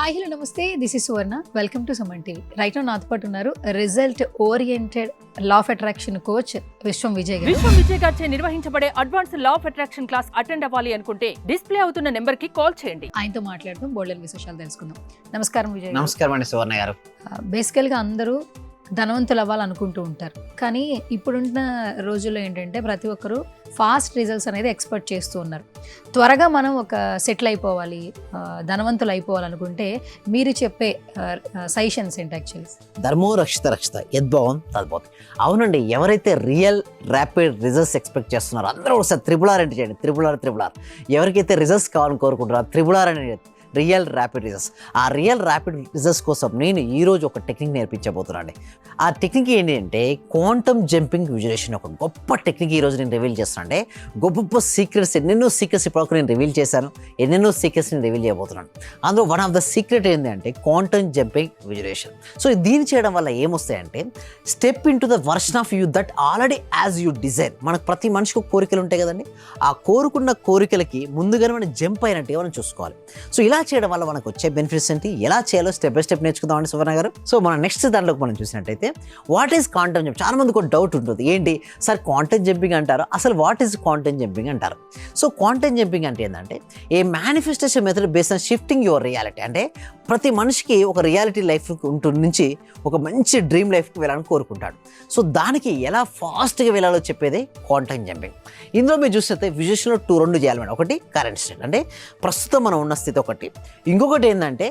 Hi hello నమస్తే. This is Suvarna welcome to Suman TV right now నాతో పాటు ఉన్నారు result oriented law of attraction coach Viswam Vijay గారు. విశ్వం విజయ్ గారిచే నిర్వహించబడే advance law of attraction class attend అవ్వాలి అనుకుంటే డిస్ప్లే అవుతున్న నెంబర్కి కాల్ చేయండి. ఆయనతో మాట్లాడుతూ బోల్డెన్ విశేషాలు తెలుసుకుందాం. నమస్కారం విజయ్ నమస్కారం అండి సువర్ణ గారు. బేసికల్గా అందరూ ధనవంతులు అవ్వాలనుకుంటూ ఉంటారు. కానీ ఇప్పుడున్న రోజుల్లో ఏంటంటే ప్రతి ఒక్కరూ ఫాస్ట్ రిజల్ట్స్ అనేది ఎక్స్పెక్ట్ చేస్తూ ఉన్నారు. త్వరగా మనం ఒక సెటిల్ అయిపోవాలి ధనవంతులు అయిపోవాలనుకుంటే మీరు చెప్పే సజెషన్స్ ఏంటి యాక్చువల్లీ ధర్మో రక్షిత రక్షిత యద్భవం తద్భవం అవునండి ఎవరైతే రియల్ ర్యాపిడ్ రిజల్ట్స్ ఎక్స్పెక్ట్ చేస్తున్నారో అందరూ ఒకసారి త్రిబుల్ ఆర్ అంటే చేయండి. Triple R triple R. ఎవరికైతే రిజల్ట్స్ కావాలని కోరుకుంటారో త్రిబుల్ ఆర్ అని రియల్ ర్యాపిడ్ రిజల్ట్స్. ఆ రియల్ ర్యాపిడ్ రిజల్ట్స్ కోసం నేను ఈరోజు ఒక టెక్నిక్ నేర్పించబోతున్నాను ఆ టెక్నిక్ ఏంటి అంటే క్వాంటమ్ జంపింగ్ విజులేషన్ ఒక గొప్ప టెక్నిక్ ఈరోజు నేను రివీల్ చేస్తాను అంటే గొప్ప సీక్రెట్స్ ఎన్నెన్నో సీక్రెట్స్ ఇప్పుడు నేను రివీల్ చేశాను. ఎన్నెన్నో సీక్రెట్స్ నేను రివీల్ చేయబోతున్నాను. అందులో వన్ ఆఫ్ ద సీక్రెట్ ఏంటి అంటే క్వాంటమ్ జంపింగ్ విజులేషన్ సో దీన్ని చేయడం వల్ల ఏమొస్తాయంటే step into the version of you that already as you desire మనకు ప్రతి మనిషికి కోరికలు ఉంటాయి కదండి. ఆ కోరుకున్న కోరికలకి ముందుగానే మనం జంప్ అయినట్టుగా మనం చూసుకోవాలి. సో ఇలా చేయడం వల్ల మనకు వచ్చే బెనిఫిట్స్ ఏంటి? ఎలా చేయాలో స్టెప్ బై స్టెప్ నేర్చుకుందామండి సువర్ణ గారు. సో మన నెక్స్ట్ దానిలోకి మనం చూసినట్టయితే వాట్ ఈస్ క్వాంటమ్ జంప్ చాలా మందికి ఒక డౌట్ ఉంటుంది. ఏంటి? సార్ క్వాంటమ్ జంపింగ్ అంటారు? అసలు వాట్ ఈస్ క్వాంటమ్ జంపింగ్ అంటారు? సో క్వాంటమ్ జంపింగ్ అంటే ఏంటంటే a manifestation method base on shifting your reality అంటే ప్రతి మనిషికి ఒక రియాలిటీ లైఫ్ ఉంటుంది నుంచి ఒక మంచి డ్రీమ్ లైఫ్కి వెళ్ళాలని కోరుకుంటాడు. సో దానికి ఎలా ఫాస్ట్గా వెళ్ళాలో చెప్పేది క్వాంటమ్ జంపింగ్ ఇందులో మీరు చూస్తే విజువల్స్లో టూ రెండు చేయాలి మేడం. ఒకటి కరెంట్ స్టేట్ అంటే ప్రస్తుతం మనం ఉన్న స్థితి ఒకటి. ఇంకొకటి ఏంటంటే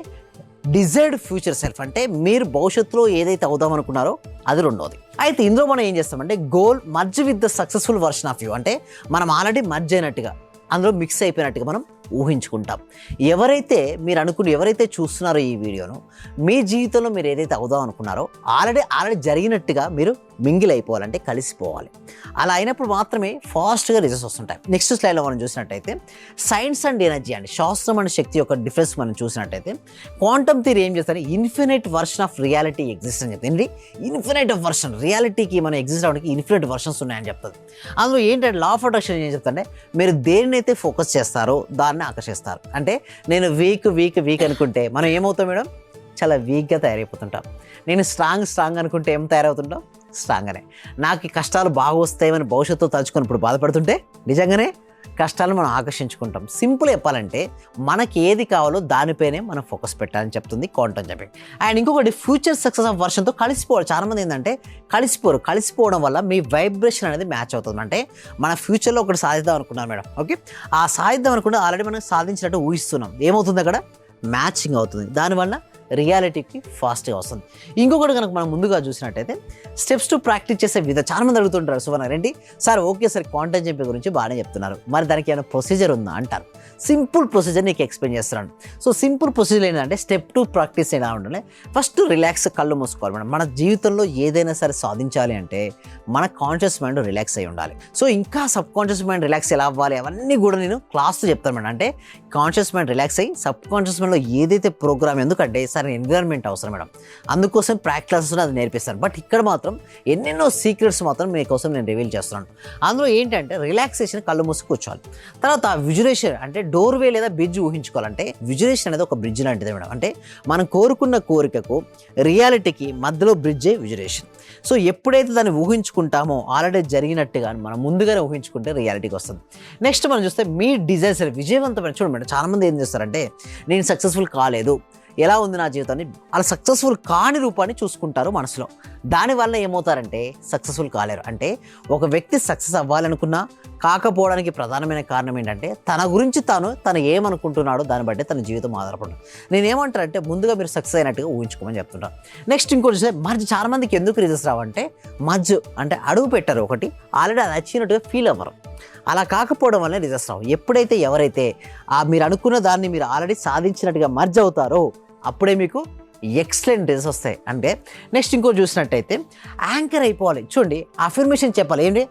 డిజైర్డ్ ఫ్యూచర్ సెల్ఫ్ అంటే మీరు భవిష్యత్తులో ఏదైతే అవుదాం అనుకున్నారో అది రెండోది. అయితే ఇందులో మనం ఏం చేస్తామంటే goal merge with the successful version of you అంటే మనం ఆల్రెడీ మర్జ్ అయినట్టుగా అందులో మిక్స్ అయిపోయినట్టుగా మనం ఊహించుకుంటాం. ఎవరైతే మీరు అనుకుని ఎవరైతే చూస్తున్నారో ఈ వీడియోను మీ జీవితంలో మీరు ఏదైతే అవుదాం అనుకున్నారో ఆల్రెడీ ఆల్రెడీ జరిగినట్టుగా మీరు మింగిల్ అయిపోవాలంటే కలిసిపోవాలి. అలా అయినప్పుడు మాత్రమే ఫాస్ట్గా రిజల్ట్స్ వస్తుంటాయి. నెక్స్ట్ స్లైడ్లో మనం చూసినట్టయితే సైన్స్ అండ్ ఎనర్జీ అండి. శాస్త్రం అండ్ శక్తి యొక్క డిఫరెన్స్ మనం చూసినట్టయితే క్వాంటమ్ థియరీ ఏం చేస్తారు infinite version of reality exist అని చెప్తుంది. ఇన్ఫినైట్ ఆఫ్ వర్షన్ రియాలిటీకి మనం ఎగ్జిస్ట్ అవడానికి ఇన్ఫినైట్ వర్షన్స్ ఉన్నాయని చెప్తుంది. అందులో ఏంటంటే లా ఆఫ్ అట్రాక్షన్ ఏం చెప్తుంటే మీరు దేనినైతే ఫోకస్ చేస్తారో దాని దాన్ని ఆకర్షిస్తారు. అంటే నేను వీక్ వీక్ వీక్ అనుకుంటే మనం ఏమవుతాం మేడం? చాలా వీక్గా తయారైపోతుంటాం. నేను స్ట్రాంగ్ స్ట్రాంగ్ అనుకుంటే ఏం తయారవుతుంటాం? స్ట్రాంగ్గానే నాకు కష్టాలు బాగా వస్తాయని భవిష్యత్తు తలుచుకొని ఇప్పుడు బాధపడుతుంటే నిజంగానే కష్టాలను మనం ఆకర్షించుకుంటాం. సింపుల్ చెప్పాలంటే మనకి ఏది కావాలో దానిపైనే మనం ఫోకస్ పెట్టాలని చెప్తుంది క్వాంటమ్ జంపింగ్. అండ్ ఇంకొకటి ఫ్యూచర్ సక్సెస్ ఆఫ్ వర్షన్తో కలిసిపోవాలి. చాలామంది ఏంటంటే కలిసిపోరు. కలిసిపోవడం వల్ల మీ వైబ్రేషన్ అనేది మ్యాచ్ అవుతుంది. అంటే మన ఫ్యూచర్లో ఒకటి సాధిద్దాం అనుకున్నాం మేడం. ఓకే? ఆ సాధిద్దాం అనుకుంటే ఆల్రెడీ మనం సాధించినట్టు ఊహిస్తున్నాం. ఏమవుతుంది అక్కడ? మ్యాచింగ్ అవుతుంది. దానివల్ల రియాలిటీకి ఫాస్ట్గా వస్తుంది. ఇంకొకటి కనుక మనం ముందుగా చూసినట్టయితే స్టెప్స్ టు ప్రాక్టీస్ చేసే విధ చాలా మంది అడుగుతుంటారు సువర్ణ ఏంటి sir okay sir quantum jumping గురించి బాగానే చెప్తున్నారు. మరి దానికి ఏమైనా ప్రొసీజర్ ఉందా? అంటారు. సింపుల్ ప్రొసీజర్ నీకు ఎక్స్ప్లెయిన్ చేస్తున్నాను సో సింపుల్ ప్రొసీజర్ ఏంటంటే స్టెప్ టు ప్రాక్టీస్ ఎలా ఉండాలి? ఫస్ట్ రిలాక్స్ కళ్ళు మూసుకోవాలి మనం మన జీవితంలో ఏదైనా సరే సాధించాలి అంటే మన కాన్షియస్ మైండ్ రిలాక్స్ అయి ఉండాలి. సో ఇంకా సబ్ కాన్షియస్ మైండ్ రిలాక్స్ ఎలా అవ్వాలి? అవన్నీ కూడా నేను క్లాస్ చెప్తాను మేడం. అంటే కాన్షియస్ మైండ్ రిలాక్స్ అయ్యి సబ్ కాన్షియస్ మైండ్లో ఏదైతే ప్రోగ్రామ్ ఎందుకంటే సరైన ఎన్విరాన్మెంట్ అవసరం మేడం. అందుకోసం ప్రాక్టీస్ అది నేర్పిస్తాను బట్ ఇక్కడ మాత్రం ఎన్నెన్నో సీక్రెట్స్ మాత్రం మీకోసం నేను రివీల్ చేస్తున్నాను. అందులో ఏంటంటే రిలాక్సేషన్ కళ్ళు మూసి కూర్చోవాలి. తర్వాత విజులేషన్ అంటే డోర్వే లేదా బ్రిడ్జ్ ఊహించుకోవాలంటే విజులేషన్ అనేది ఒక బ్రిడ్జ్ లాంటిది మేడం. అంటే మనం కోరుకున్న కోరికకు రియాలిటీకి మధ్యలో బ్రిడ్జే విజులేషన్ సో ఎప్పుడైతే దాన్ని ఊహించుకుంటామో ఆల్రెడీ జరిగినట్టుగా మనం ముందుగానే ఊహించుకుంటే రియాలిటీకి వస్తుంది. నెక్స్ట్ మనం చూస్తే మీ డిజైన్స్ విజయవంతమైన చూడండి మేడం చాలామంది ఏం చేస్తారంటే నేను సక్సెస్ఫుల్ కాలేదు ఎలా ఉంది నా జీవితాన్ని? అలా సక్సెస్ఫుల్ కాని రూపాన్ని చూసుకుంటారు మనసులో. దానివల్ల ఏమవుతారంటే సక్సెస్ఫుల్ కాలేరు. అంటే ఒక వ్యక్తి సక్సెస్ అవ్వాలనుకున్నా కాకపోవడానికి ప్రధానమైన కారణం ఏంటంటే తన గురించి తాను తను ఏమనుకుంటున్నాడో దాన్ని బట్టి తన జీవితం ఆధారపడదు నేనేమంటానంటే ముందుగా మీరు సక్సెస్ అయినట్టుగా ఊహించుకోమని చెప్తుంటాను నెక్స్ట్ ఇంకోటి చూస్తే మర్జ్ చాలా మందికి ఎందుకు రిజల్ట్స్ రావంటే మర్జ్ అంటే అడుగు పెట్టారు ఒకటి ఆల్రెడీ అది వచ్చినట్టుగా ఫీల్ అవ్వరు. అలా కాకపోవడం వల్ల రిజల్ట్స్ రావు. ఎప్పుడైతే ఎవరైతే ఆ మీరు అనుకున్న దాన్ని మీరు ఆల్రెడీ సాధించినట్టుగా మర్జ్ అవుతారో అప్పుడే మీకు ఎక్సలెంట్ రిజల్ట్స్ వస్తాయి. అంటే నెక్స్ట్ ఇంకో చూసినట్టయితే యాంకర్ అయిపోవాలి. చూడండి అఫర్మేషన్ చెప్పాలి. ఏంటి?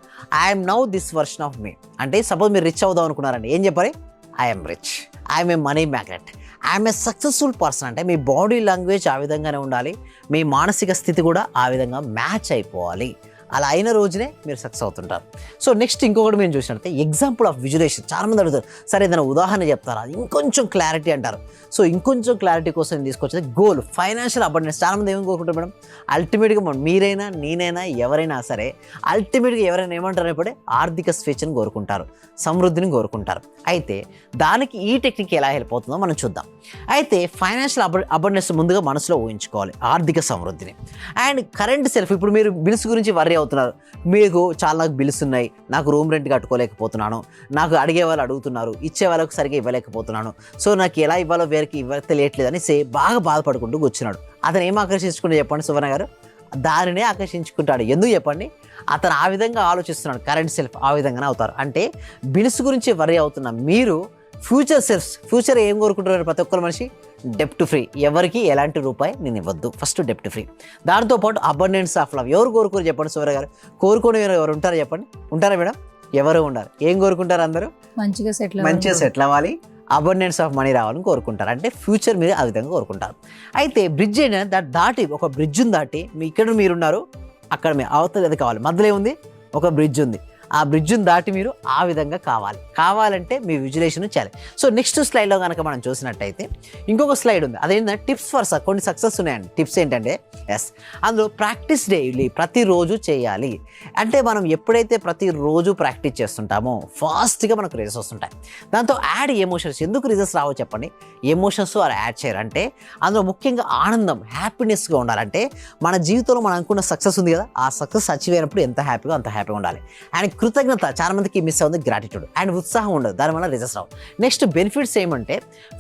I'm now this version of me అంటే సపోజ్ మీరు రిచ్ అవుదాం అనుకున్నారండి. ఏం చెప్పాలి? I'm rich I'm a money magnet I'm a successful person అంటే మీ బాడీ లాంగ్వేజ్ ఆ విధంగానే ఉండాలి. మీ మానసిక స్థితి కూడా ఆ విధంగా మ్యాచ్ అయిపోవాలి. అలా అయిన రోజునే మీరు సక్సెస్ అవుతుంటారు. సో నెక్స్ట్ ఇంకొకటి మేము చూసినట్టే ఎగ్జాంపుల్ ఆఫ్ విజులేషన్. చాలా మంది అడుగుతారు సరే ఏదైనా ఉదాహరణ చెప్తారా? ఇంకొంచెం క్లారిటీ అంటారు. సో ఇంకొంచెం క్లారిటీ కోసం తీసుకొచ్చేది గోల్ ఫైనాన్షియల్ అబండెన్స్ చాలా మంది కోరుకుంటారు మేడం? అల్టిమేట్గా మనం మీరైనా నేనైనా ఎవరైనా సరే అల్టిమేట్గా ఎవరైనా ఏమంటారు అనేప్పుడే ఆర్థిక స్వేచ్ఛను కోరుకుంటారు సమృద్ధిని కోరుకుంటారు. అయితే దానికి ఈ టెక్నిక్ ఎలా హెల్ప్ అవుతుందో మనం చూద్దాం. అయితే ఫైనాన్షియల్ అబ అబండెన్స్ ముందుగా మనసులో ఊహించుకోవాలి ఆర్థిక సమృద్ధిని. అండ్ కరెంట్ సెల్ఫ్ ఇప్పుడు మీరు బిల్స్ గురించి వర్రీ అవుతున్నారు. మీకు చాలా నాకు బిల్స్ ఉన్నాయి. నాకు రూమ్ రెంట్ కట్టుకోలేకపోతున్నాను. నాకు అడిగే వాళ్ళు అడుగుతున్నారు. ఇచ్చే వాళ్ళకు సరిగ్గా ఇవ్వలేకపోతున్నాను. సో నాకు ఎలా ఇవ్వాలో వేరికి ఇవ్వ తెలియట్లేదు అని సే బాగా బాధపడుకుంటూ కూర్చున్నాడు. అతను ఏం ఆకర్షించుకుంటే చెప్పండి సువర్ణ గారు? దానినే ఆకర్షించుకుంటాడు. ఎందుకు చెప్పండి? అతను ఆ విధంగా ఆలోచిస్తున్నాడు. కరెంట్ సెల్ఫ్ ఆ విధంగానే అవుతారు. అంటే బిల్స్ గురించి వరి అవుతున్న మీరు ఫ్యూచర్ సెల్ఫ్స్ ఫ్యూచర్ ఏం కోరుకుంటున్నారు ప్రతి ఒక్కరు మనిషి? డెప్ట్ ఫ్రీ ఎవరికి ఎలాంటి రూపాయి నేను ఇవ్వద్దు ఫస్ట్ డెప్ట్ ఫ్రీ దాంతోపాటు అబండెన్స్ ఆఫ్ లవ్ ఎవరు కోరుకోరు చెప్పండి సువర గారు? కోరుకునే ఎవరు ఉంటారా చెప్పండి? ఉంటారా మేడం? ఎవరు ఉండరు ఏం కోరుకుంటారు అందరూ? మంచిగా సెటిల్ మంచిగా సెటిల్ అవ్వాలి. అబండెన్స్ ఆఫ్ మనీ రావాలని కోరుకుంటారు. అంటే ఫ్యూచర్ మీద ఆ విధంగా కోరుకుంటారు. అయితే బ్రిడ్జ్ ఏంటంటే దాటి దాటి ఒక బ్రిడ్జ్ని దాటి మీ ఇక్కడ మీరున్నారు అక్కడ మీ అవతల అది కావాలి. మధ్యలో ఏముంది? ఒక బ్రిడ్జ్ ఉంది. ఆ బ్రిడ్జ్ని దాటి మీరు ఆ విధంగా కావాలి. కావాలంటే మీ విజులేషన్ చేయాలి. సో నెక్స్ట్ స్లైడ్లో కనుక మనం చూసినట్టయితే ఇంకొక స్లైడ్ ఉంది. అదేంటంటే టిప్స్ ఫర్ కొన్ని సక్సెస్ ఉన్నాయండి. టిప్స్ ఏంటంటే ఎస్ అందులో ప్రాక్టీస్ డైలీ ప్రతిరోజు చేయాలి. అంటే మనం ఎప్పుడైతే ప్రతిరోజు ప్రాక్టీస్ చేస్తుంటామో ఫాస్ట్గా మనకు రిజల్ట్స్ వస్తుంటాయి. దాంతో యాడ్ ఎమోషన్స్. ఎందుకు రిజల్ట్స్ రావో చెప్పండి. ఎమోషన్స్ వారు యాడ్ చేయాలంటే అందులో ముఖ్యంగా ఆనందం హ్యాపీనెస్గా ఉండాలంటే మన జీవితంలో మనం అనుకున్న సక్సెస్ ఉంది కదా ఆ సక్సెస్ అచీవ్ అయినప్పుడు ఎంత హ్యాపీగా అంత హ్యాపీగా ఉండాలి. అండ్ కృతజ్ఞత చాలా మందికి మిస్ అవుతుంది గ్రాటిట్యూడ్ అండ్ ఉత్సాహం ఉండదు దానివల్ల రిజల్ట్స్ రావు. నెక్స్ట్ బెనిఫిట్స్ ఏమంటే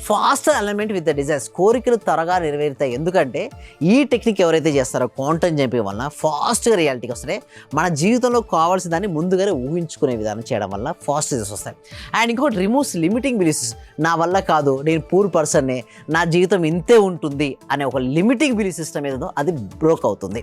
fast alignment with the desires కోరికలు త్వరగా నెరవేరుతాయి. ఎందుకంటే ఈ టెక్నిక్ ఎవరైతే చేస్తారో క్వాంటమ్ జంపింగ్ వలన ఫాస్ట్గా రియాలిటీకి వస్తాయి. మన జీవితంలో కావాల్సిన దాన్ని ముందుగానే ఊహించుకునే విధానం చేయడం వల్ల ఫాస్ట్ రిజల్ట్స్ వస్తాయి. అండ్ ఇంకోటి రిమూవ్స్ లిమిటింగ్ బిలీఫ్స్ నా వల్ల కాదు నేను పూర్ పర్సన్నే నా జీవితం ఇంతే ఉంటుంది అనే ఒక లిమిటింగ్ బిలీఫ్ సిస్టమ్ ఏదో అది బ్రోక్ అవుతుంది.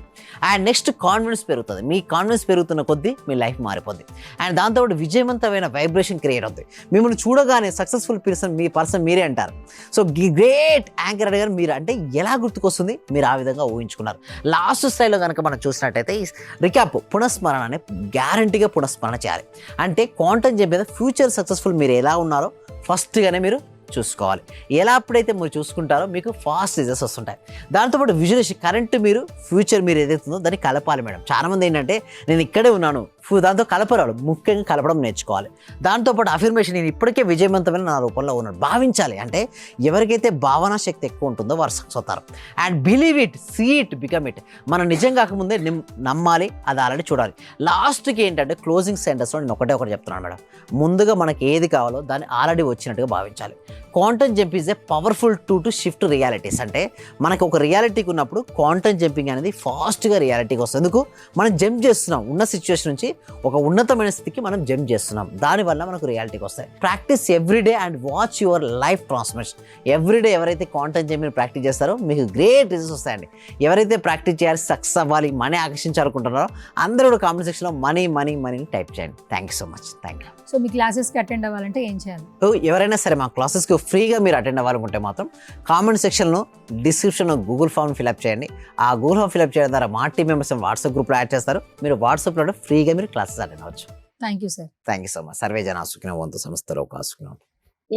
అండ్ నెక్స్ట్ కాన్ఫిడెన్స్ పెరుగుతుంది. మీ కాన్ఫిడెన్స్ పెరుగుతున్న కొద్దీ మీ లైఫ్ మారిపోద్ది. అండ్ దాంతో విజయవంతమైన వైబ్రేషన్ క్రియేట్ అవుతుంది. మిమ్మల్ని చూడగానే సక్సెస్ఫుల్ పర్సన్ మీ పర్సన్ మీరే అంటారు. సో గ్రేట్ యాంకర్ అడిగారు. మీరు అంటే ఎలా గుర్తుకొస్తుంది? మీరు ఆ విధంగా ఊహించుకున్నారు. లాస్ట్ స్థాయిలో కనుక మనం చూసినట్టయితే రికాప్ పునఃస్మరణ అనే గ్యారంటీగా పునఃస్మరణ చేయాలి. అంటే క్వాంటమ్ చెప్పేది ఫ్యూచర్ సక్సెస్ఫుల్ మీరు ఎలా ఉన్నారో ఫస్ట్గానే మీరు చూసుకోవాలి. ఎలా అప్పుడైతే మీరు చూసుకుంటారో మీకు ఫాస్ట్ రిజల్ట్స్ వస్తుంటాయి. దాంతోపాటు విజువలేషన్ కరెంట్ మీరు ఫ్యూచర్ మీరు ఏదైతుందో దాన్ని కలపాలి మేడం. చాలామంది ఏంటంటే నేను ఇక్కడే ఉన్నాను దాంతో కలపరాడు ముఖ్యంగా కలపడం నేర్చుకోవాలి. దాంతోపాటు అఫర్మేషన్ నేను ఇప్పటికే విజయవంతమైన నా రూపంలో ఉన్నాడు భావించాలి. అంటే ఎవరికైతే భావనా శక్తి ఎక్కువ ఉంటుందో వారు సక్సెస్ అవుతారు and believe it see it become it మనం నిజం కాకముందే నిమ్- నమ్మాలి అది ఆల్రెడీ చూడాలి. లాస్ట్కి ఏంటంటే క్లోజింగ్ సెంటర్స్లో నేను ఒకటే ఒకటి చెప్తున్నాను మేడం. ముందుగా మనకి ఏది కావాలో దాన్ని ఆల్రెడీ వచ్చినట్టుగా భావించాలి. Quantum jump is a powerful tool to shift realities అంటే మనకు ఒక రియాలిటీకి ఉన్నప్పుడు క్వాంటమ్ జంపింగ్ అనేది ఫాస్ట్గా రియాలిటీకి వస్తుంది. ఎందుకు? మనం జంప్ చేస్తున్నాం. ఉన్న సిచ్యువేషన్ నుంచి ఒక ఉన్నతమైన స్థితికి మనం జంప్ చేస్తున్నాం. దానివల్ల మనకు రియాలిటీకి వస్తాయి. Practice everyday and watch your life transformation everyday ఎవరైతే కాంటెంట్ జంపింగ్ ప్రాక్టీస్ చేస్తారో మీకు గ్రేట్ రిజల్ట్స్ వస్తాయండి. ఎవరైతే ప్రాక్టీస్ చేయాలి సక్సెస్ అవ్వాలి మనీ ఆకర్షించాలనుకుంటున్నారో అందరూ కూడా కామెంట్ సెక్షన్లో మనీ మనీ మనీని టైప్ చేయండి. Thank you so much thank you so మీ క్లాసెస్కి అటెండ్ అవ్వాలంటే ఏం చేయాలి? ఎవరైనా సరే మా క్లాసెస్కి ఫ్రీగా మీరు అటెండ్ అవ్వాలనుకుంటే మాత్రం కామెంట్ సెక్షన్లో డిస్క్రిప్షన్లో గూగుల్ ఫామ్ ఫిల్అప్ చేయండి. ఆ గూగుల్ ఫామ్ ఫిల్అప్ చేయడం ద్వారా మా టీం మెంబర్స్ వాట్సాప్ గ్రూప్లో యాడ్ చేస్తారు. మీరు వాట్సాప్లో ఫ్రీగా మీరు క్లాసెస్ అటెండ్ అవ్వచ్చు. Thank you sir. Thank you so much. Survey జన సుఖిన వంతు సంస్థలో కాసుకున్నాం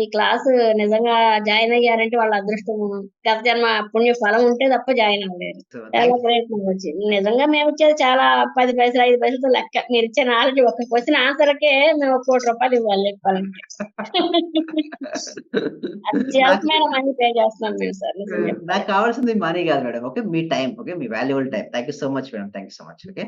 ఈ క్లాస్ నిజంగా జాయిన్ అయ్యారంటే వాళ్ళ అదృష్టం. గత జన్మ పుణ్య ఫలం ఉంటే తప్ప జాయిన్ అవ్వలేరు చాలా ప్రయత్నం వచ్చింది నిజంగా మేము ఇచ్చేది చాలా పది పైసలు ఐదు పైసలతో లెక్క. మీరు ఇచ్చే నాలెడ్జ్ ఒక క్వశ్చన్ ఆన్సర్కే మేము ఒక కోటి రూపాయలు ఇవ్వాలి. చెప్పాలంటే అత్యవసరమైన మనీ పే చేస్తున్నాం మేము సార్. నాకు కావాల్సింది మనీ కాదు మేడం. ఓకే? మీ time. Okay? Me valuable time. Thank you so much madam. Thank you so much. Okay?